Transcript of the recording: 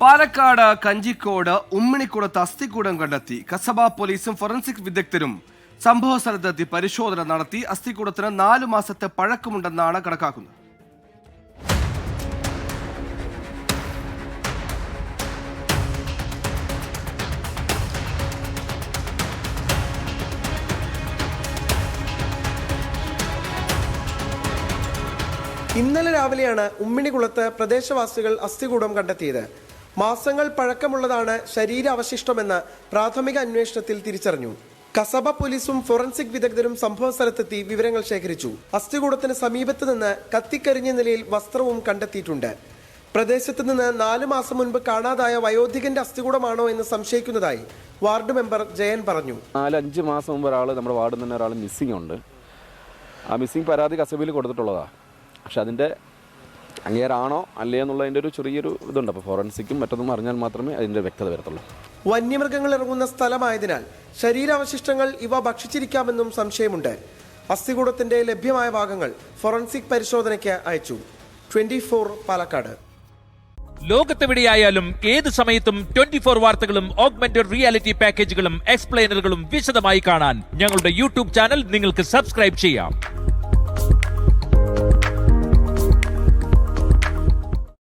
പാലക്കാട് കഞ്ചിക്കോട് ഉമ്മിണിക്കുളത്ത് അസ്ഥികൂടം കണ്ടെത്തി. കസബ പോലീസും ഫോറൻസിക് വിദഗ്ധരും സംഭവ സ്ഥലത്തെത്തി പരിശോധന നടത്തി അസ്ഥികൂടത്തിന് നാലു മാസത്തെ പഴക്കമുണ്ടെന്നാണ് കണക്കാക്കുന്നത്. ഇന്നലെ രാവിലെയാണ് ഉമ്മിണികുളത്ത് പ്രദേശവാസികൾ അസ്ഥികൂടം കണ്ടെത്തിയത്. മാസങ്ങൾ പഴക്കമുള്ളതാണ് ശരീരാവശിഷ്ടമെന്ന് പ്രാഥമിക അന്വേഷണത്തിൽ തിരിച്ചറിഞ്ഞു. കസബ പോലീസും ഫോറൻസിക് വിദഗ്ധരും സംഭവ സ്ഥലത്തെത്തി വിവരങ്ങൾ ശേഖരിച്ചു. അസ്ഥികൂടത്തിന് സമീപത്ത് നിന്ന് കത്തിക്കരിഞ്ഞ നിലയിൽ വസ്ത്രവും കണ്ടെത്തിയിട്ടുണ്ട്. പ്രദേശത്ത് നിന്ന് നാലു മാസം മുൻപ് കാണാതായ വയോധികന്റെ അസ്ഥികൂടമാണോ എന്ന് സംശയിക്കുന്നതായി വാർഡ് മെമ്പർ ജയൻ പറഞ്ഞു. നാലഞ്ച് മാസം മുമ്പ് ഒരാൾ നമ്മുടെ വാർഡിൽ നിന്ന് ഒരാൾ മിസ്സിംഗ് ഉണ്ട്. ആ മിസ്സിംഗ് പരാതി കസബയിൽ കൊടുത്തിട്ടുള്ളതാണ് പക്ഷെ അതിന്റെ അങ്ങേരാണോ അല്ലേ എന്നുള്ളതിന്റെ ഒരു ചെറിയൊരു ഇതുണ്ട്. അപ്പോൾ ഫോറൻസിക്കും മറ്റൊന്നും അറിഞ്ഞാൽ മാത്രമേ അതിന്റെ വ്യക്തത വരത്തുള്ളൂ. വന്യമൃഗങ്ങൾ ഇറങ്ങുന്ന സ്ഥലമായതിനാൽ ശരീരാവശിഷ്ടങ്ങൾ ഇവ ഭക്ഷിച്ചിരിക്കാമെന്നും സംശയമുണ്ട്. അസ്ഥികൂടത്തിന്റെ ലഭ്യമായ ഭാഗങ്ങൾ ഫോറൻസിക് പരിശോധനയ്ക്ക് അയച്ചു. ട്വന്റി പാലക്കാട്. ലോകത്തെവിടെയായാലും ഏത് സമയത്തും ട്വന്റി ഫോർ വാർത്തകളും ഓഗ്മെന്റഡ് റിയാലിറ്റി പാക്കേജുകളും എക്സ്പ്ലെയിനറുകളും വിശദമായി കാണാൻ ഞങ്ങളുടെ യൂട്യൂബ് ചാനൽ നിങ്ങൾക്ക് സബ്സ്ക്രൈബ് ചെയ്യാം.